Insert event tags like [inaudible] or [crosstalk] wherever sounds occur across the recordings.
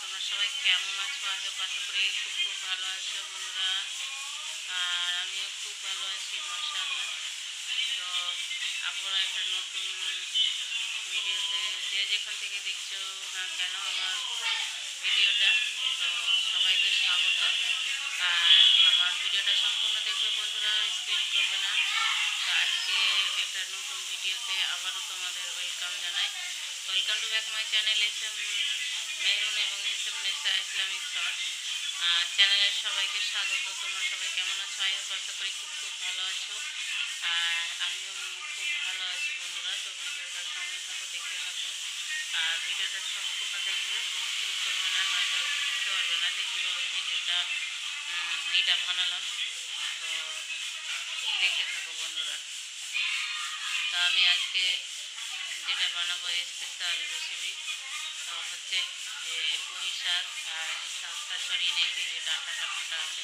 তোমরা সবাই কেমন আছো? আশা আশা করি খুব খুব ভালো আছো বন্ধুরা। আর আমিও খুব ভালো আছি, মাশাআল্লাহ। তো আবার একটা নতুন ভিডিওতে যে যেখান থেকে দেখছ না কেন আমার ভিডিওটা, তো সবাইকে স্বাগত। আর আমার ভিডিওটা সম্পূর্ণ দেখবে বন্ধুরা, স্কিপ করবে না। তো আজকে একটা নতুন ভিডিওতে আবারও তোমাদের ওয়েলকাম জানাই। Welcome to back my channel, S Mehrun এবং নেসা ইসলামিক শর্ট। চ্যানেলের সবাইকে স্বাগত। তোমরা সবাই কেমন আছো? আই হোপ আশা করি খুব খুব ভালো আছো। আর আমিও খুব ভালো আছি বন্ধুরা। তো ভিডিওটা সঙ্গে থাকো, দেখতে থাকো। আর ভিডিওটা সম্পূর্ণ দেখবে? স্কিপ করবে না, নয়তো বুঝতে পারবে না যে কীভাবে ভিডিওটা এইটা বানালাম। তো দেখতে থাকো বন্ধুরা। তো আমি আজকে যেটা বানাবো স্পেশাল রেসিপি তো হচ্ছে আর শাকটা যে আছে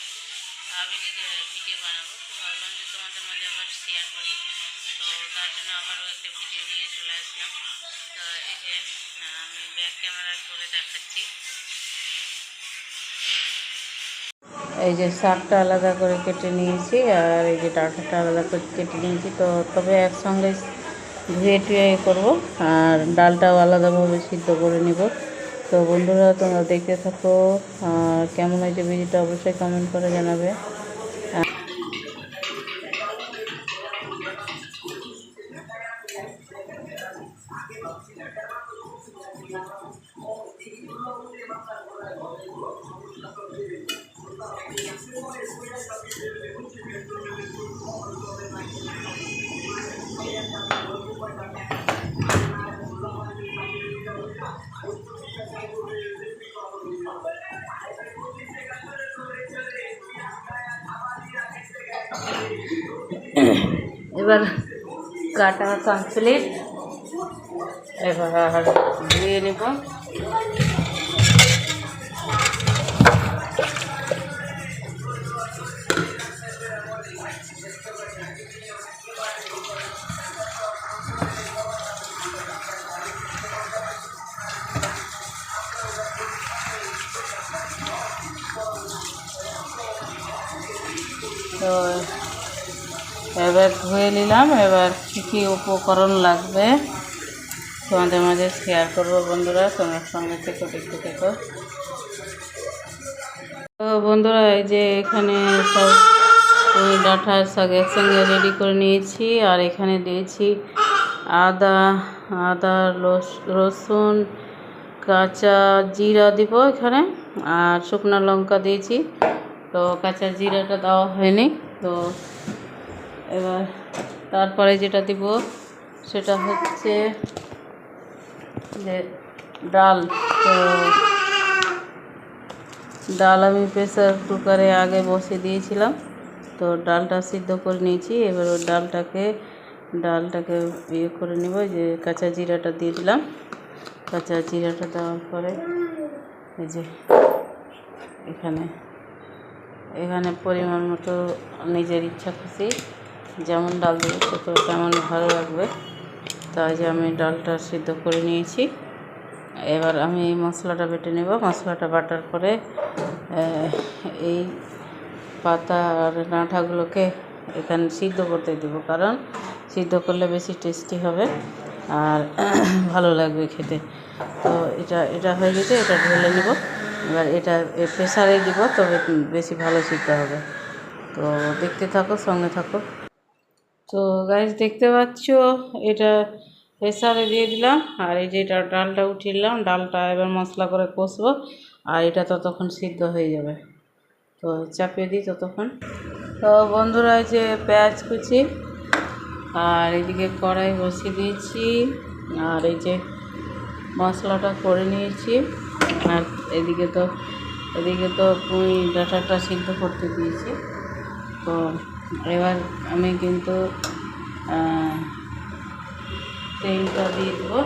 ভাবিনি যে ভিডিও বানাবো তো ভাবলাম যে তোমাদের মাঝে আবার শেয়ার করি তো তার জন্য আবারও একটা ভিডিও নিয়ে চলে আসলাম তো এই যে আমি ব্যাক ক্যামেরা করে দেখাচ্ছি এই যে শাকটা আলাদা করে কেটে নিয়েছি আর এই যে ডাঁটাটা আলাদা করে কেটে নিয়েছি। তো তবে একসঙ্গে ধুয়ে টুয়ে করব আর ডালটাও আলাদাভাবে সিদ্ধ করে নিব। তো বন্ধুরা তোমরা দেখতে থাকো আর কেমন হয়েছে ভিডিওটা অবশ্যই কমেন্ট করে জানাবে। এবার কাটা কমপ্লিট এবার ধুয়ে নেব। তো এবার ধুয়ে নিলাম। এবার কী কী উপকরণ লাগবে তোমাদের মাঝে শেয়ার করব বন্ধুরা, তোমার সঙ্গে থেকে, দেখতে থেকো। তো বন্ধুরা, এই যে এখানে সব ডাঁটার শাক একসঙ্গে রেডি করে নিয়েছি। আর এখানে দিয়েছি আদা আদা রসুন, কাঁচা জিরা দিব এখানে। আর শুকনো লঙ্কা দিয়েছি। তো কাঁচা জিরাটা দেওয়া হয়নি। তো এবার তারপরে যেটা দিব, সেটা হচ্ছে যে ডাল। তো ডাল আমি প্রেসার কুকারে আগে বসে দিয়েছিলাম। তো ডালটা সিদ্ধ করে নিয়েছি। এবার ওই ডালটাকে ডালটাকে ইয়ে করে নেব যে কাঁচা জিরাটা দিয়ে দিলাম। কাঁচা জিরাটা দেওয়ার পরে এই যে এখানে এখানে পরিমাণ মতো নিজের ইচ্ছা খুশি যেমন ডাল দেবে তত তেমন ভালো লাগবে। তাই যে আমি ডালটা সিদ্ধ করে নিয়েছি। এবার আমি এই মশলাটা বেটে নেব। মশলাটা বাটার পরে এই পাতা আর ডাঁটাগুলোকে এখানে সিদ্ধ করতে দেবো, কারণ সিদ্ধ করলে বেশি টেস্টি হবে আর [clears throat] ভালো লাগবে খেতে। তো এটা এটা হয়ে গেছে, এটা ঢেলে নেব। এবার এটা প্রেসারে দিব, তবে বেশি ভালো সিদ্ধ হবে। তো দেখতে থাকো, সঙ্গে থাকো। তো গাছ দেখতে পাচ্ছ? এটা প্রেসারে দিয়ে দিলাম, আর এই যে এটা ডালটা উঠিয়ে নিলাম, ডালটা এবার মশলা করে কষবো, আর এটা ততক্ষণ সিদ্ধ হয়ে যাবে। তো চাপিয়ে দিই ততক্ষণ। তো বন্ধুরা, এই যে পেঁয়াজ কুচি, আর এদিকে কড়াই বসিয়ে দিয়েছি, আর এই যে মশলাটা করে নিয়েছি, আর এদিকে তো এদিকে তো পুঁই ডাঁটাটা সিদ্ধ করতে দিয়েছি। তো এবার আমি কিন্তু আহ, তেলটা দিয়ে দেবো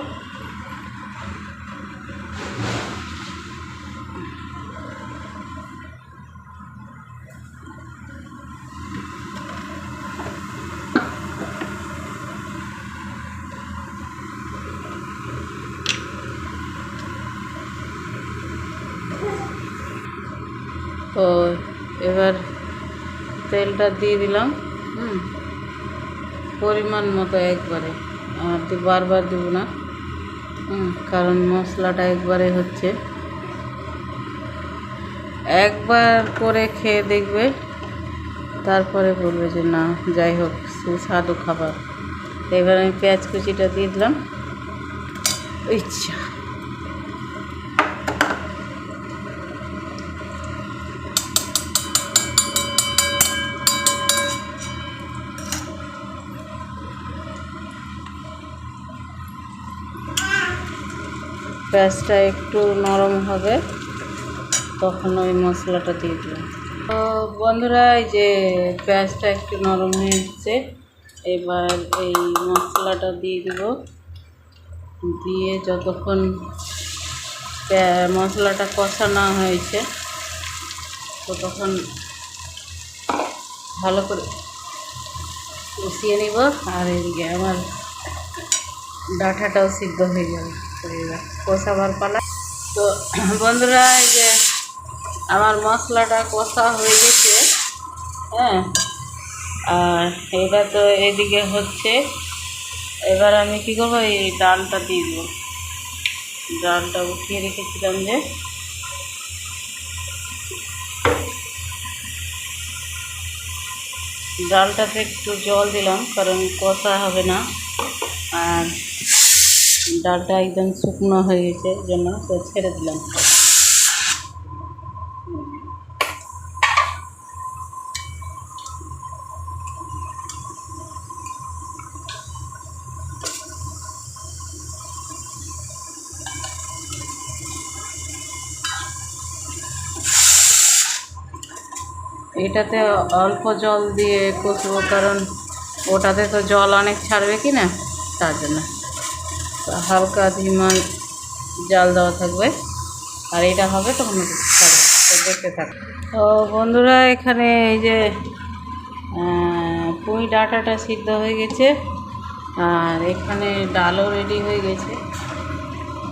তো এবার তেলটা দিয়ে দিলাম। হুম। পরিমাণ মতো একবারে। আর বারবার দেবো না। হুম। কারণ মশলাটা একবারে হচ্ছে। একবার করে খেয়ে দেখবে। তারপরে বলবে যে না যাই হোক সুস্বাদু খাবার। এবার আমি পেঁয়াজ কুচিটা দিয়ে দিলাম। ইচ্ছা। পেঁয়াজটা একটু নরম হবে, তখন ওই মশলাটা দিয়ে দিলাম। তো বন্ধুরা, এই যে পেঁয়াজটা একটু নরম হয়ে এসছে, এবার এই মশলাটা দিয়ে দিব। দিয়ে যতক্ষণ মশলাটা কষা না হয়েছে, ততক্ষণ ভালো করে কষিয়ে নিব, আর এদিকে আমার ডাঁটাটাও সিদ্ধ হয়ে যাবে তো এবার কষাবার পালা। তো বন্ধুরা, এই যে আমার মশলাটা কষা হয়ে গেছে হ্যাঁ? আর এটা তো এদিকে হচ্ছে। এবার আমি কী করব, এই ডালটা দিয়ে দেবো। ডালটা উঠিয়ে রেখেছিলাম যে। ডালটাতে একটু জল দিলাম, কারণ কষা হবে না। আর ডালটা একদম শুকনো হয়ে গেছে জন্য তো ছেড়ে দিলাম। এটাতে অল্প জল দিয়ে কষবো কারণ ওটাতে তো জল অনেক ছাড়বে কি না? তার জন্য। হালকা ধিমা জাল দেওয়া থাকবে। আর এটা হবে তখন দেখতে থাক। তো বন্ধুরা, এখানে এই যে পুঁই ডাটাটা সিদ্ধ হয়ে গেছে। আর এখানে ডালও রেডি হয়ে গেছে।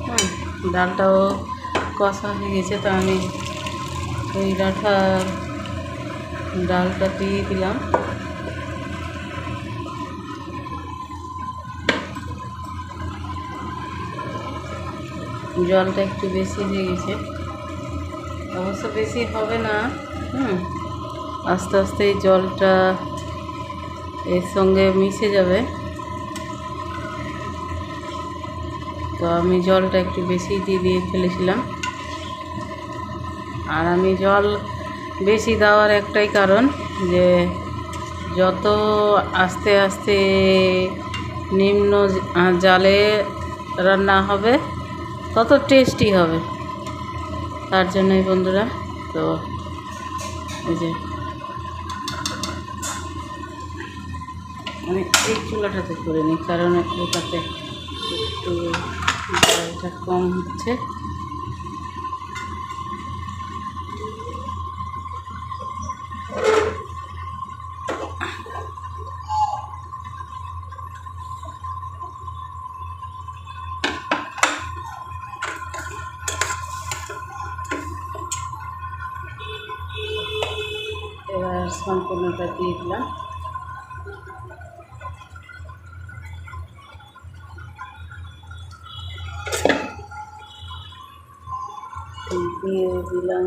হ্যাঁ ডালটাও কষা হয়ে গেছে। তো আমি পুঁই ডাঁটা ডালটা দিয়ে দিলাম। জলটা একটু বেশি হয়ে গেছে। অবশ্য বেশি হবে না, হুম। আস্তে আস্তে এই জলটা এর সঙ্গে মিশে যাবে। তো আমি জলটা একটু বেশি দিয়ে দিয়ে ফেলেছিলাম। আর আমি জল বেশি দেওয়ার একটাই কারণ যে যত আস্তে আস্তে নিম্ন জালে রান্না হবে তত টেস্টি হবে। তার জন্যই বন্ধুরা, তো এই যে আমি এই চুলাটাতে করে নিই, কারণ ওটাতে একটু কম হচ্ছে। সম্পূর্ণটা দিয়ে দিলাম। দিয়ে দিলাম।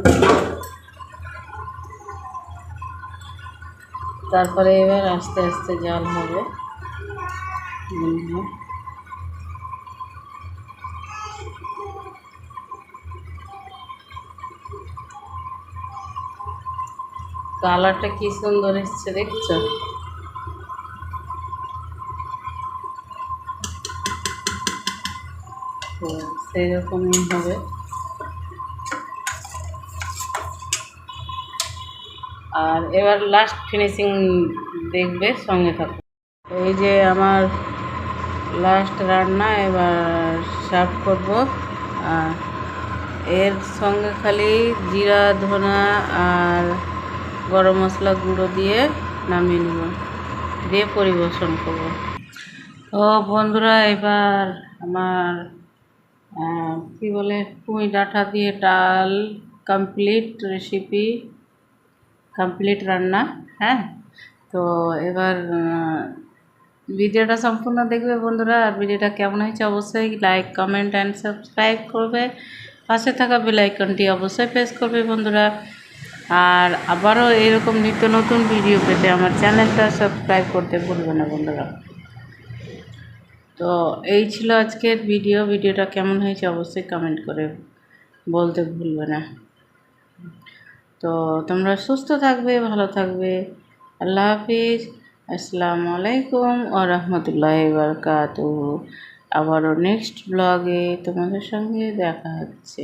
তারপরে এবার আস্তে আস্তে জাল হবে। কালারটা কি সুন্দর এসছে দেখছ? সেই রকমই হবে। আর এবার লাস্ট ফিনিশিং দেখবে সঙ্গে থাকো। এই যে আমার লাস্ট রান্না, এবার সার্ভ করব। আর এর সঙ্গে খালি জিরা, ধনা আর গরম মশলা গুঁড়ো দিয়ে নামিয়ে নেব। দিয়ে পরিবেশন করব। ও বন্ধুরা, এবার আমার কি বলে, পুঁই ডাঁটা দিয়ে ডাল কমপ্লিট রেসিপি কমপ্লিট রান্না হ্যাঁ? তো এবার ভিডিওটা সম্পূর্ণ দেখবে বন্ধুরা, আর ভিডিওটা কেমন হয়েছে অবশ্যই লাইক কমেন্ট অ্যান্ড সাবস্ক্রাইব করবে। পাশে থাকা বেল আইকনটি অবশ্যই প্রেস করবে বন্ধুরা। আর আবারও এরকম নিত্য নতুন ভিডিও পেতে আমার চ্যানেলটা সাবস্ক্রাইব করতে ভুলবে না বন্ধুরা। তো এই ছিল আজকের ভিডিও ভিডিওটা কেমন হয়েছে অবশ্যই কমেন্ট করে বলতে ভুলবে না। তো তোমরা সুস্থ থাকবে, ভালো থাকবে। আল্লাহ হাফিজ। আসসালামু আলাইকুম ও রহমতুল্লাহ বারকাত আবারও নেক্সট ব্লগে তোমাদের সঙ্গে দেখা হচ্ছে।